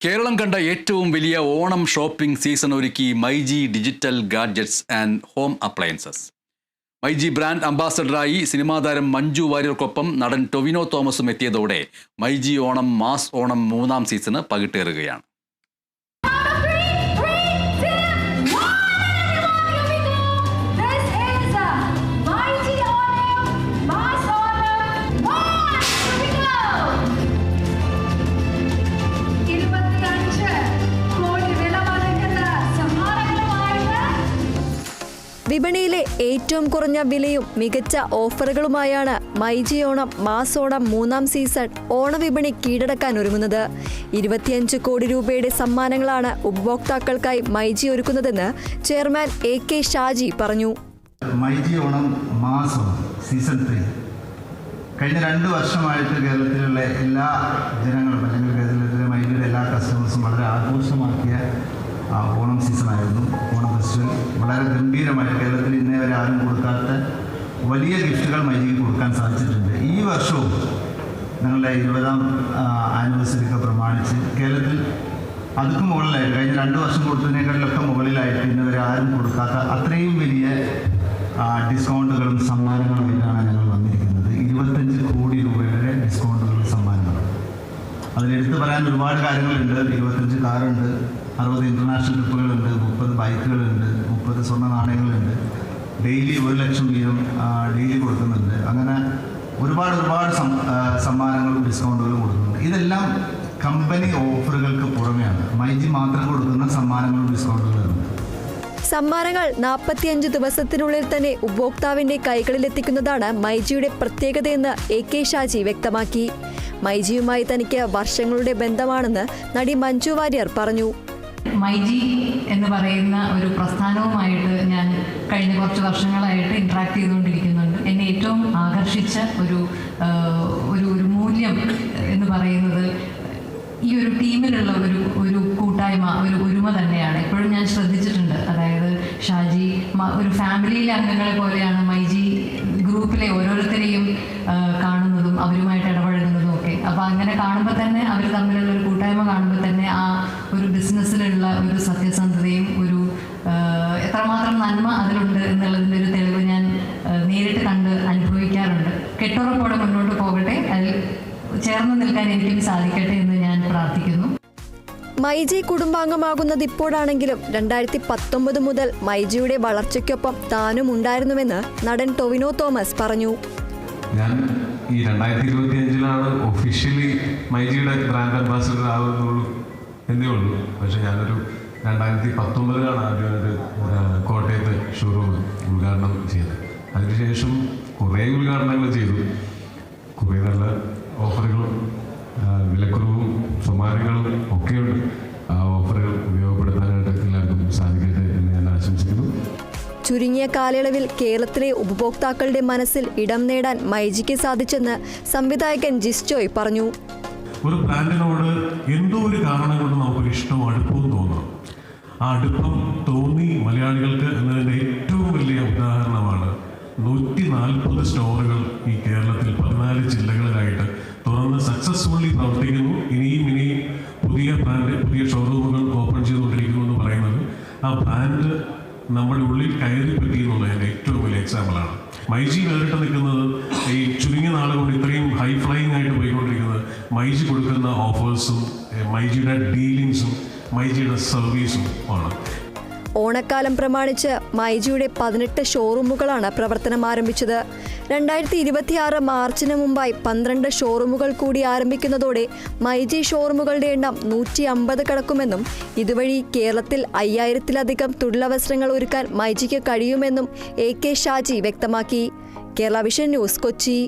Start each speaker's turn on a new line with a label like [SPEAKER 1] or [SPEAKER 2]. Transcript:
[SPEAKER 1] കേരളം കണ്ട ഏറ്റവും വലിയ ഓണം ഷോപ്പിംഗ് സീസൺ ഒരുക്കി MyG digital gadgets and home appliances. MyG brand അംബാസഡറായി cinema താരം മഞ്ജു വാര്യർക്കൊപ്പം നടൻ ടൊവിനോ തോമസും എത്തിയതോടെ മൈജി ഓണം മാസ് ഓണം മൂന്നാം സീസണ് പകിട്ടേറുകയാണ്.
[SPEAKER 2] വിപണിയിലെ ഏറ്റവും കുറഞ്ഞ വിലയും മികച്ച ഓഫറുകളുമായാണ് മൈജി ഓണം മാസ് ഓണം മൂന്നാം സീസൺ ഓണവിപണി കീഴടക്കാൻ ഒരുങ്ങുന്നത്. ഇരുപത്തിയഞ്ച് കോടി രൂപയുടെ സമ്മാനങ്ങളാണ് ഉപഭോക്താക്കൾക്കായി മൈജി ഒരുക്കുന്നതെന്ന് ചെയർമാൻ എ കെ ഷാജി പറഞ്ഞു.
[SPEAKER 3] മൈജി ഓണം മാസം സീസൺ ത്രീ. കഴിഞ്ഞ രണ്ട് വർഷമായിട്ട് കേരളത്തിലുള്ള എല്ലാ ജനങ്ങളും അല്ലെങ്കിൽ കേരളത്തിലെ മൈജിയുടെ എല്ലാ കസ്റ്റമേഴ്സും വളരെ ആഘോഷമാക്കിയ വളരെ ഗംഭീരമായി കേരളത്തിൽ ഇന്നേ വരെ ആരും കൊടുക്കാത്ത വലിയ ഗിഫ്റ്റുകൾ മൈജിക്ക് കൊടുക്കാൻ സാധിച്ചിട്ടുണ്ട്. ഈ വർഷവും ഞങ്ങളുടെ ഇരുപതാം ആനിവേഴ്സറിയൊക്കെ പ്രമാണിച്ച് കേരളത്തിൽ അതുക്ക് മുകളിലായിട്ട് കഴിഞ്ഞ രണ്ട് വർഷം കൊടുത്തതിനേക്കാളിലൊക്കെ മുകളിലായിട്ട് ഇന്ന് വരെ ആരും കൊടുക്കാത്ത അത്രയും വലിയ ഡിസ്കൗണ്ടുകളും ഡിസ്കൗണ്ടുകളും സമ്മാനങ്ങളുമായിട്ടാണ് ഞങ്ങൾ വന്നിരിക്കുന്നത്. ഇരുപത്തഞ്ച് കോടി രൂപയുടെ ഡിസ്കൗണ്ടുകളും സമ്മാനങ്ങളും. അതിലെടുത്ത് പറയാൻ ഒരുപാട് കാര്യങ്ങളുണ്ട്. ഇരുപത്തഞ്ച് കാറുണ്ട്. അറുപത് ഇന്റർനാഷണൽ ട്രിപ്പുകളുണ്ട് മുപ്പത് ബൈക്കുകളുണ്ട് മുപ്പത് സ്വർണ നാണയങ്ങളുണ്ട് ഡെയിലി ഒരു ലക്ഷം വീതം ഡെയിലി കൊടുക്കുന്നുണ്ട്. അങ്ങനെ ഒരുപാട് ഒരുപാട് സമ്മാനങ്ങളും ഡിസ്കൗണ്ടുകളും കൊടുക്കുന്നുണ്ട്. ഇതെല്ലാം കമ്പനി ഓഫറുകൾക്ക് പുറമെയാണ്. മൈജി മാത്രം കൊടുക്കുന്ന സമ്മാനങ്ങളും ഡിസ്കൗണ്ടുകളും
[SPEAKER 2] സമ്മാനങ്ങൾ നാൽപ്പത്തിയഞ്ച് ദിവസത്തിനുള്ളിൽ തന്നെ ഉപഭോക്താവിന്റെ കൈകളിലെത്തിക്കുന്നതാണ് മൈജിയുടെ പ്രത്യേകതയെന്ന് എ കെ ഷാജി വ്യക്തമാക്കി. മൈജിയുമായി തനിക്ക് വർഷങ്ങളുടെ ബന്ധമാണെന്ന് നടി മഞ്ജു വാര്യർ പറഞ്ഞു.
[SPEAKER 4] മൈജി എന്ന് പറയുന്ന ഒരു പ്രസ്ഥാനവുമായിട്ട് ഞാൻ കഴിഞ്ഞ കുറച്ച് വർഷങ്ങളായിട്ട് ഇൻട്രാക്ട് ചെയ്തുകൊണ്ടിരിക്കുന്നുണ്ട്. എന്നെ ഏറ്റവും ആകർഷിച്ച ഒരു ഒരു ഒരു മൂല്യം എന്ന് പറയുന്നത് ഈ ഒരു ടീമിലുള്ള ഒരു ഒരു കൂട്ടായ്മ ഒരു ഒരുമ തന്നെയാണ്. എപ്പോഴും ഞാൻ ശ്രദ്ധിച്ചിട്ടുണ്ട്. അതായത് ഷാജി ഒരു ഫാമിലിയിലെ അംഗങ്ങളെ പോലെയാണ് മൈജി ഗ്രൂപ്പിലെ ഓരോരുത്തരെയും കാണുന്നതും അവരുമായിട്ട് അങ്ങനെ കാണുമ്പോൾ തന്നെ അവർ തമ്മിലുള്ള ഒരു കൂട്ടായ്മ കാണുമ്പോൾ തന്നെ ആ ഒരു ബിസിനസ്സിലുള്ള ഒരു സത്യസന്ധതയും ഒരു എത്രമാത്രം നന്മ അതിലുണ്ട് എന്നുള്ളതിന്റെ ഒരു തെളിവ് ഞാൻ നേരിട്ട് കണ്ട് അനുഭവിക്കാറുണ്ട്. കെട്ടുറപ്പോടെ മുന്നോട്ട് പോകട്ടെ അതിൽ ചേർന്ന് നിൽക്കാൻ എനിക്കും സാധിക്കട്ടെ എന്ന് ഞാൻ പ്രാർത്ഥിക്കുന്നു.
[SPEAKER 2] മൈജി കുടുംബാംഗമാകുന്നത് ഇപ്പോഴാണെങ്കിലും രണ്ടായിരത്തി പത്തൊമ്പത് മുതൽ മൈജിയുടെ വളർച്ചയ്ക്കൊപ്പം താനും ഉണ്ടായിരുന്നുവെന്ന് നടൻ ടൊവിനോ തോമസ് പറഞ്ഞു.
[SPEAKER 5] ഞാൻ ഈ രണ്ടായിരത്തി ഇരുപത്തി അഞ്ചിലാണ് ഒഫീഷ്യലി മൈജിയുടെ ബ്രാൻഡ് അംബാസിഡർ ആകുന്നുള്ളൂ എന്നേ ഉള്ളൂ. പക്ഷേ ഞാനൊരു രണ്ടായിരത്തി പത്തൊമ്പതിലാണ് ആദ്യം ഒരു കോട്ടയത്ത് ഷോറൂം ഉദ്ഘാടനം ചെയ്തത്. അതിനുശേഷം കുറേ ഉദ്ഘാടനങ്ങൾ ചെയ്തു. കുറേ നല്ല ഓഫറുകളും വിലക്കുറവും സമ്മാനങ്ങളും ഒക്കെയുണ്ട്.
[SPEAKER 2] ചുരുങ്ങിയ കാലയളവിൽ കേരളത്തിലെ ഉപഭോക്താക്കളുടെ മനസ്സിൽ ഇടം നേടാൻ മൈജിക്ക് സാധിച്ചെന്ന് സംവിധായകൻ ജിസ്റ്റോയ് പറഞ്ഞു.
[SPEAKER 6] ഒരു ബ്രാൻഡിനോട് എന്തോ ഒരു കാരണം കൊണ്ട് നമുക്ക് ഇഷ്ടവും അടുപ്പവും തോന്നും. ആ അടുപ്പം തോന്നി മലയാളികൾക്ക് എന്നതിന്റെ ഏറ്റവും വലിയ ഉദാഹരണമാണ് നൂറ്റി നാൽപ്പത് സ്റ്റോറുകൾ ഈ കേരളത്തിൽ പതിനാല് ജില്ലകളിലായിട്ട് തുറന്ന് സക്സസ്ഫുള്ളി പ്രവർത്തിക്കുന്നു. ഇനിയും ഇനിയും പുതിയ ബ്രാൻഡ് പുതിയ ഷോറൂമുകൾ ഓപ്പൺ ചെയ്തുകൊണ്ടിരിക്കുന്നു എന്ന് പറയുന്നത് ആ ബ്രാൻഡ് നമ്മുടെ ഉള്ളിൽ കയറി പറ്റി എന്നുള്ളതിന്റെ ഏറ്റവും വലിയ എക്സാമ്പിളാണ് മൈജി വേറിട്ട് നിൽക്കുന്നത് ഈ ചുരുങ്ങിയ നാളുകൊണ്ട് കൊണ്ട് ഇത്രയും ഹൈ ഫ്ലൈയിങ് ആയിട്ട് പോയിക്കൊണ്ടിരിക്കുന്നത് മൈജി കൊടുക്കുന്ന ഓഫേഴ്സും മൈജിയുടെ ഡീലിങ്സും മൈജിയുടെ സർവീസും ആണ്.
[SPEAKER 2] ഓണക്കാലം പ്രമാണിച്ച് മൈജിയുടെ പതിനെട്ട് ഷോറൂമുകളാണ് പ്രവർത്തനം ആരംഭിച്ചത്. രണ്ടായിരത്തി ഇരുപത്തിയാറ് മാർച്ചിന് മുമ്പായി പന്ത്രണ്ട് ഷോറൂമുകൾ കൂടി ആരംഭിക്കുന്നതോടെ മൈജി ഷോറൂമുകളുടെ എണ്ണം നൂറ്റി അമ്പത് കടക്കുമെന്നും ഇതുവഴി കേരളത്തിൽ അയ്യായിരത്തിലധികം തൊഴിലവസരങ്ങൾ ഒരുക്കാൻ മൈജിക്ക് കഴിയുമെന്നും എ കെ ഷാജി വ്യക്തമാക്കി. Kerala vision news Kochi.